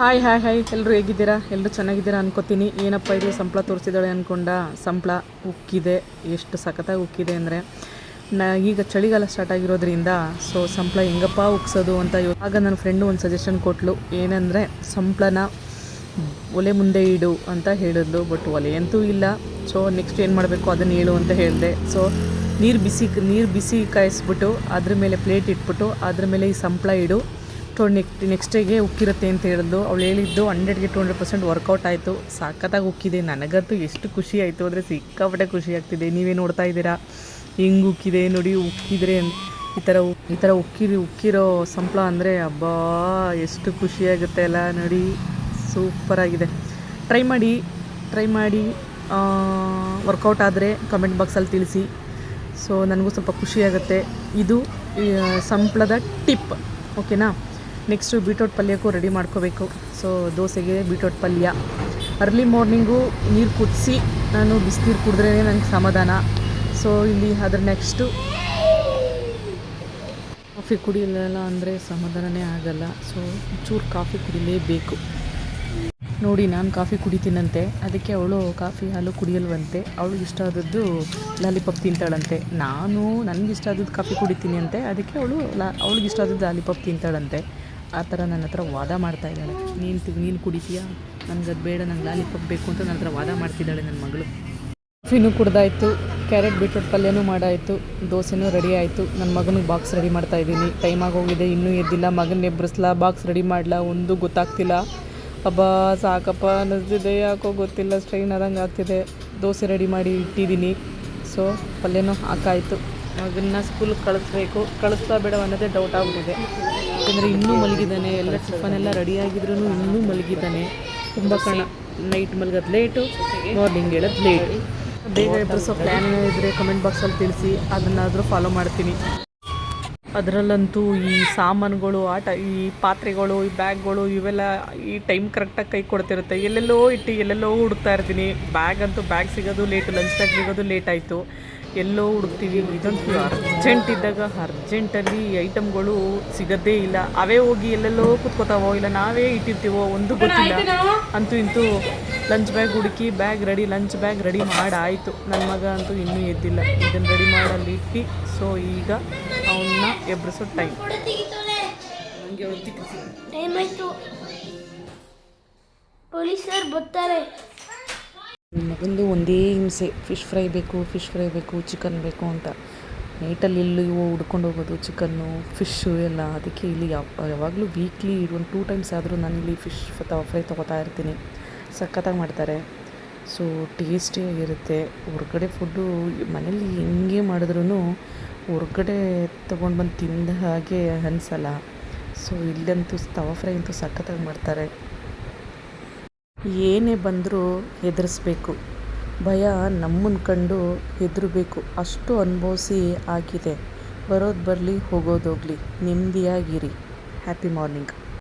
Hi hi hi ಎಲ್ಲರೂ ಹೇಗಿದ್ದೀರಾ? ಎಲ್ಲರೂ ಚೆನ್ನಾಗಿದ್ದೀರಾ ಅನ್ಕೋತೀನಿ. ಏನಪ್ಪ ಇದು? ಸಂಪ್ಳ ತೋರಿಸಿದಾಳೆ ಅಂದ್ಕೊಂಡ ಸಂಪ್ಳ ಉಕ್ಕಿದೆ. ಎಷ್ಟು ಸಖತ್ತಾಗಿ ಉಕ್ಕಿದೆ ಅಂದರೆ, ನಾ, ಈಗ ಚಳಿಗಾಲ ಸ್ಟಾರ್ಟ್ ಆಗಿರೋದ್ರಿಂದ ಸೊ ಸಂಪ್ಳ ಹೆಂಗಪ್ಪ ಉಕ್ಸೋದು ಅಂತ ಆಗ ನನ್ನ ಫ್ರೆಂಡು ಒಂದು ಸಜೆಷನ್ ಕೊಟ್ಲು. ಏನಂದರೆ, ಸಂಪ್ಳನ ಒಲೆ ಮುಂದೆ ಇಡು ಅಂತ ಹೇಳಿದ್ಲು ಬಟ್ ಒಲೆ ಅಂತೂ ಇಲ್ಲ. ಸೊ ನೆಕ್ಸ್ಟ್ ಏನು ಮಾಡಬೇಕು? ಅದನ್ನು ಹೇಳು ಅಂತ ಹೇಳಿದೆ. ಸೊ ನೀರು ಬಿಸಿ ನೀರು ಬಿಸಿ ಕಾಯಿಸ್ಬಿಟ್ಟು, ಅದ್ರ ಮೇಲೆ ಪ್ಲೇಟ್ ಇಟ್ಬಿಟ್ಟು, ಅದ್ರ ಮೇಲೆ ಈ ಸಂಪ್ಳ ಇಡು. ಟು ನೆಕ್ಸ್ಟ್ ಡೇಗೆ ಉಕ್ಕಿರುತ್ತೆ ಅಂತ ಹೇಳಿದ್ಲು ಅವಳು ಹೇಳಿದ್ದು ಹಂಡ್ರೆಡ್ಗೆ to hundred percent work out ಆಯಿತು. ಸಖತ್ತಾಗಿ ಉಕ್ಕಿದೆ. ನನಗಂತೂ ಎಷ್ಟು ಖುಷಿ ಆಯಿತು ಅಂದರೆ ಸಿಕ್ಕಾಪಟ್ಟೆ ಖುಷಿ ಆಗ್ತಿದೆ. ನೀವೇ ನೋಡ್ತಾ ಇದ್ದೀರಾ? ಹೆಂಗೆ ಉಕ್ಕಿದೆ ನೋಡಿ, ಉಕ್ಕಿದ್ರೆ ಈ ಥರ ಈ ಥರ ಉಕ್ಕಿರಿ, ಉಕ್ಕಿರೋ ಸಂಪ್ಳ ಅಂದರೆ ಅಬ್ಬಾ, ಎಷ್ಟು ಖುಷಿಯಾಗುತ್ತೆ ಅಲ್ಲ ನೋಡಿ. ಸೂಪರಾಗಿದೆ ಟ್ರೈ ಮಾಡಿ ಟ್ರೈ ಮಾಡಿ ವರ್ಕೌಟ್ ಆದರೆ ಕಮೆಂಟ್ ಬಾಕ್ಸಲ್ಲಿ ತಿಳಿಸಿ. ಸೊ ನನಗೂ ಸ್ವಲ್ಪ ಖುಷಿಯಾಗುತ್ತೆ ಇದು ಸಂಪ್ಳದ ಟಿಪ್ ಓಕೆನಾ ನೆಕ್ಸ್ಟು ಬೀಟ್ರೋಟ್ ಪಲ್ಯಕ್ಕೂ ರೆಡಿ ಮಾಡ್ಕೋಬೇಕು. ಸೊ ದೋಸೆಗೆ ಬೀಟ್ರೋಟ್ ಪಲ್ಯ. ಅರ್ಲಿ ಮಾರ್ನಿಂಗು ನೀರು ಕುದಿಸಿ, ನಾನು ಬಿಸಿನೀರು ಕುಡಿದ್ರೇ ನನಗೆ ಸಮಾಧಾನ. ಸೊ ಇಲ್ಲಿ ಅದ್ರ ನೆಕ್ಸ್ಟು ಕಾಫಿ ಕುಡಿಯಲ್ಲ ಅಂದರೆ ಸಮಾಧಾನನೇ ಆಗಲ್ಲ. ಸೊ ಚೂರು ಕಾಫಿ ಕುಡಿಲೇಬೇಕು. ನೋಡಿ, ನಾನು ಕಾಫಿ ಕುಡಿತೀನಂತೆ. ಅದಕ್ಕೆ ಅವಳು ಕಾಫಿ ಹಾಲು ಕುಡಿಯಲ್ವಂತೆ. ಅವಳಿಗೆ ಇಷ್ಟ ಆದದ್ದು ಲಾಲಿಪಾಪ್ ತಿಂತಾಳಂತೆ. ನಾನು ನನಗಿಷ್ಟ ಆದದ್ದು ಕಾಫಿ ಕುಡಿತೀನಿ ಅಂತೆ ಅದಕ್ಕೆ ಅವಳು ಲಾ ಅವಳಿಗಿಷ್ಟ ಆದದ್ದು ಲಾಲಿಪಾಪ್ ತಿಂತಾಳಂತೆ. ಆ ಥರ ನನ್ನ ಹತ್ರ ವಾದ ಮಾಡ್ತಾ ಇದ್ದಾಳೆ. ನೀನು ನೀನು ಕುಡಿತೀಯಾ? ನನಗೆ ಅದು ಬೇಡ, ನಂಗೆ ಲಾಲಿ ಬೇಕು ಅಂತ ನನ್ನ ಹತ್ರ ವಾದ ಮಾಡ್ತಿದ್ದಾಳೆ ನನ್ನ ಮಗಳು. ಕಾಫಿನೂ ಕುಡ್ದಾಯಿತು, ಕ್ಯಾರೆಟ್, ಬೀಟ್ರೋಟ್ ಪಲ್ಯನೂ ಮಾಡಾಯಿತು, ದೋಸೆನೂ ರೆಡಿ ಆಯಿತು. ನನ್ನ ಮಗನಿಗೆ ಬಾಕ್ಸ್ ರೆಡಿ ಮಾಡ್ತಾ ಇದ್ದೀನಿ. ಟೈಮ್ ಆಗೋಗಿದೆ, ಇನ್ನೂ ಎದ್ದಿಲ್ಲ. ಮಗನ ಎಬ್ಬರಿಸ್ಲ ಬಾಕ್ಸ್ ರೆಡಿ ಮಾಡಲ? ಒಂದು ಗೊತ್ತಾಗ್ತಿಲ್ಲ. ಹಬ್ಬ ಸಾಕಪ್ಪ ಅನ್ನಿಸ್ತಿದೆ. ಯಾಕೋ ಗೊತ್ತಿಲ್ಲ ಸ್ಟ್ರೈನ್ ಆದಂಗೆ ಆಗ್ತಿದೆ. ದೋಸೆ ರೆಡಿ ಮಾಡಿ ಇಟ್ಟಿದ್ದೀನಿ. ಸೊ ಪಲ್ಯನೂ ಹಾಕಾಯಿತು. ಮಗನ್ನ ಸ್ಕೂಲ್ ಕಳಿಸ್ಬೇಕು. ಕಳಿಸ್ತಾ ಬೇಡ ಅನ್ನೋದೇ ಡೌಟ್ ಆಗ್ಬಿಟ್ಟಿದೆ ಯಾಕಂದರೆ ಇನ್ನೂ ಮಲಗಿದ್ದಾನೆ, ಎಲ್ಲ ಟಿಫನ್ ಎಲ್ಲ ರೆಡಿ ಆಗಿದ್ರು ಇನ್ನೂ ಮಲಗಿದ್ದಾನೆ. ತುಂಬ ಕಣ ನೈಟ್ ಮಲಗೋದು ಲೇಟು ಮಾರ್ನಿಂಗ್ ಹೇಳೋದು ಲೇಟ್ ಬೇಗ ಎಬ್ಬರಿಸೋ ಪ್ಲ್ಯಾನ್ ಇದ್ದರೆ ಕಮೆಂಟ್ ಬಾಕ್ಸಲ್ಲಿ ತಿಳಿಸಿ, ಅದನ್ನಾದರೂ ಫಾಲೋ ಮಾಡ್ತೀನಿ. ಅದರಲ್ಲಂತೂ ಈ ಸಾಮಾನುಗಳು ಆಟ ಈ ಪಾತ್ರೆಗಳು, ಈ ಬ್ಯಾಗ್ಗಳು, ಇವೆಲ್ಲ ಈ ಟೈಮ್ ಕರೆಕ್ಟಾಗಿ ಕೈ ಕೊಡ್ತಿರುತ್ತೆ. ಎಲ್ಲೆಲ್ಲೋ ಇಟ್ಟು ಎಲ್ಲೆಲ್ಲೋ ಹುಡುಕ್ತಾ ಇರ್ತೀನಿ. ಬ್ಯಾಗ್ ಅಂತೂ ಬ್ಯಾಗ್ ಸಿಗೋದು ಲೇಟು ಲಂಚ್ ಬ್ಯಾಗ್ ಸಿಗೋದು ಲೇಟ್ ಆಯಿತು. ಎಲ್ಲೋ ಹುಡುಕ್ತೀವಿ ಇದಂತೂ ಅರ್ಜೆಂಟ್ ಇದ್ದಾಗ ಅರ್ಜೆಂಟಲ್ಲಿ ಐಟಮ್ಗಳು ಸಿಗದೇ ಇಲ್ಲ. ಅವೇ ಹೋಗಿ ಎಲ್ಲೆಲ್ಲೋ ಕುತ್ಕೋತಾವೋ ಇಲ್ಲ ನಾವೇ ಇಟ್ಟಿರ್ತೀವೋ ಒಂದು ಗೊತ್ತಿಲ್ಲ. ಅಂತೂ ಇಂತೂ ಲಂಚ್ ಬ್ಯಾಗ್ ಹುಡುಕಿ bag ready lunch bag ready ಮಾಡಾಯಿತು. ನನ್ನ ಮಗ ಅಂತೂ ಇನ್ನೂ ಎದ್ದಿಲ್ಲ. ಇದನ್ನು ರೆಡಿ ಮಾಡಲ್ಲಿ ಇಟ್ಟು. ಸೊ ಈಗ ಅವನ್ನ ಎಬ್ರಿಸೋ ಟೈಮ್ ಟೈಮ್ ಆಯ್ತು. ಪೊಲೀಸರು ಬರ್ತಾರೆ. ಮಗಂದು ಒಂದೇ ಹಿಂಸೆ. ಫಿಶ್ ಫ್ರೈ ಬೇಕು, ಫಿಶ್ ಫ್ರೈ ಬೇಕು, ಚಿಕನ್ ಬೇಕು ಅಂತ. ನೈಟಲ್ಲಿ ಇಲ್ಲಿ ಹುಡ್ಕೊಂಡು ಹೋಗೋದು, ಚಿಕನ್ನು, ಫಿಶ್ಶು ಎಲ್ಲ. ಅದಕ್ಕೆ ಇಲ್ಲಿ ಯಾವ ಯಾವಾಗಲೂ ವೀಕ್ಲಿ ಒಂದು ಟೂ ಟೈಮ್ಸ್ ಆದರೂ ನಾನು ಇಲ್ಲಿ ಫಿಶ್ ಫ್ರೈ ತೊಗೋತಾ ಇರ್ತೀನಿ. ಸಖತ್ತಾಗಿ ಮಾಡ್ತಾರೆ. ಸೊ ಟೇಸ್ಟಿಯಾಗಿರುತ್ತೆ ಹೊರ್ಗಡೆ ಫುಡ್ಡು ಮನೇಲಿ ಹೆಂಗೆ ಮಾಡಿದ್ರೂ ಹೊರ್ಗಡೆ ತೊಗೊಂಡು ಬಂದು ತಿಂದ ಹಾಗೆ ಅನಿಸಲ್ಲ. ಸೊ ಇಲ್ಲಂತೂ ತವಾ ಫ್ರೈ ಅಂತೂ ಸಖತ್ತಾಗಿ ಮಾಡ್ತಾರೆ. ಏನೇ ಬಂದರೂ ಹೆದರಿಸ್ಬೇಕು. ಭಯ ನಮ್ಮನ್ನು ಕಂಡು ಹೆದರಬೇಕು. ಅಷ್ಟು ಅನುಭವಿಸಿ ಆಗಿದೆ. ಬರೋದು ಬರಲಿ ಹೋಗೋದೋಗಲಿ ನೆಮ್ಮದಿಯಾಗಿರಿ ಹ್ಯಾಪಿ ಮಾರ್ನಿಂಗ್